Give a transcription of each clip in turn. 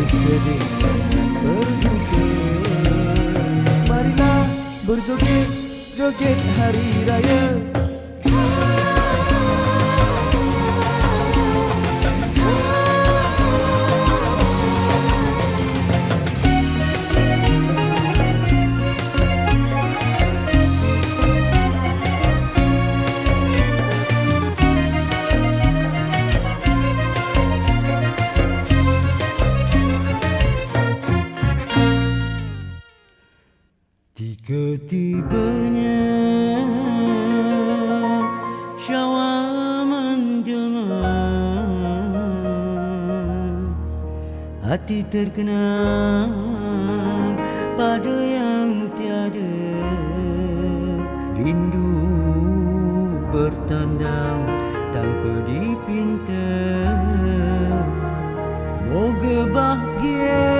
bersedih jangan Marilah berjoget joget hari raya Jika tibanya syawal menjelma Hati terkenang pada yang tiada. Rindu bertandang tanpa dipinta. Moga bahagia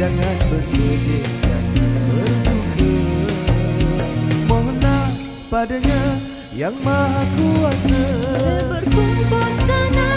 Jangan bersedih jangan berduka. Mohonlah padanya yang maha kuasa. Berkumpul sangat